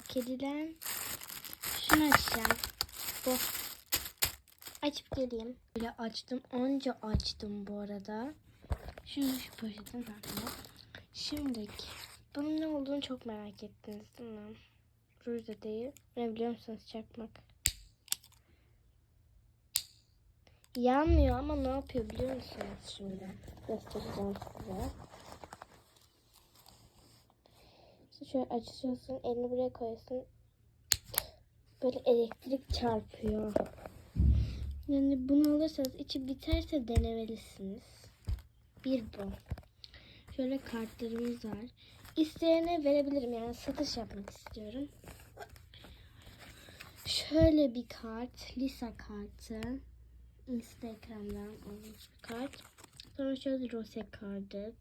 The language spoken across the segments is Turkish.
merak edilen. Şunu açacağım. Bu. Açıp geleyim. Böyle açtım. Onca açtım bu arada. Şu, şu poşetin hakkında. Şimdi bunun ne olduğunu çok merak ettiniz değil mi? Ruj da değil. Ne biliyor musunuz çakmak? Yanmıyor ama ne yapıyor biliyor musunuz şimdi? Göstereceğim size. İşte şöyle açıyorsun, elini buraya koyuyorsun. Böyle elektrik çarpıyor. Yani bunu alırsanız içi biterse denemelisiniz. Bir bu. Şöyle kartlarımız var. İsteyene verebilirim yani satış yapmak istiyorum. Şöyle bir kart. Lisa kartı. Instagram'dan almış bir kart. Sonra şöyle rose kartı.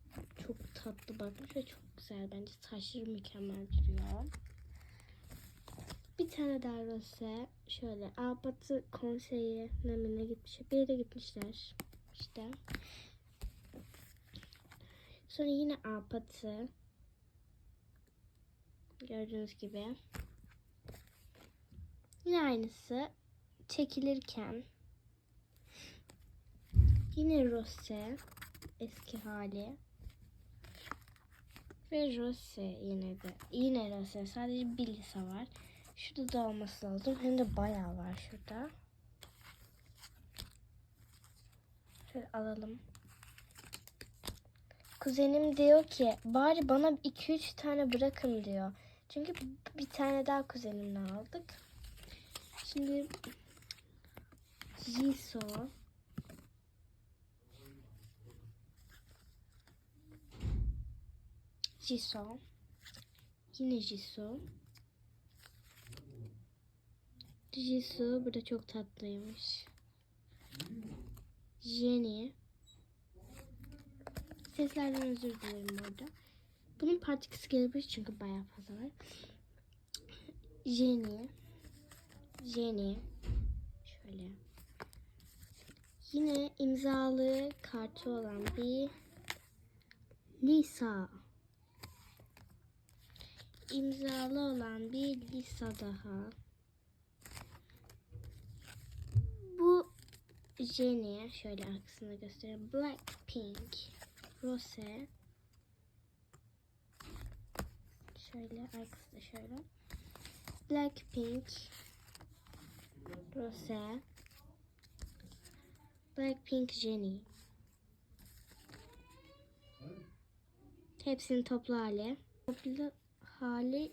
Çok tatlı bakmış ve çok güzel bence. Saçları mükemmel duruyor. Bir tane daha rose. Şöyle Albatı konseyi nemine gitmiş. Bir yere gitmişler. İşte. Sonra yine Albatı. Gördüğünüz gibi. Yine aynısı. Çekilirken. Yine rose. Eski hali. Ve rose yine de. Yine rose. Sadece bir lisa var. Şurada da olması lazım. Hem de bayağı var şurada. Şöyle alalım. Kuzenim diyor ki bari bana 2-3 tane bırakın diyor. Çünkü bir tane daha kuzenimle aldık. Şimdi Jisoo Jisoo Yine Jisoo Jisoo burada çok tatlıymış. Jenny Seslerden özür dilerim burada. Bunun partikası gelebilir çünkü bayağı fazla var. Jenny. Jenny. Şöyle. Yine imzalı kartı olan bir Lisa. İmzalı olan bir Lisa daha. Bu Jenny. Şöyle arkasında göstereyim. Blackpink. Rose. Şöyle arkası da şöyle. Blackpink. Rose. Blackpink Jenny. Hepsinin toplu hali. Toplu hali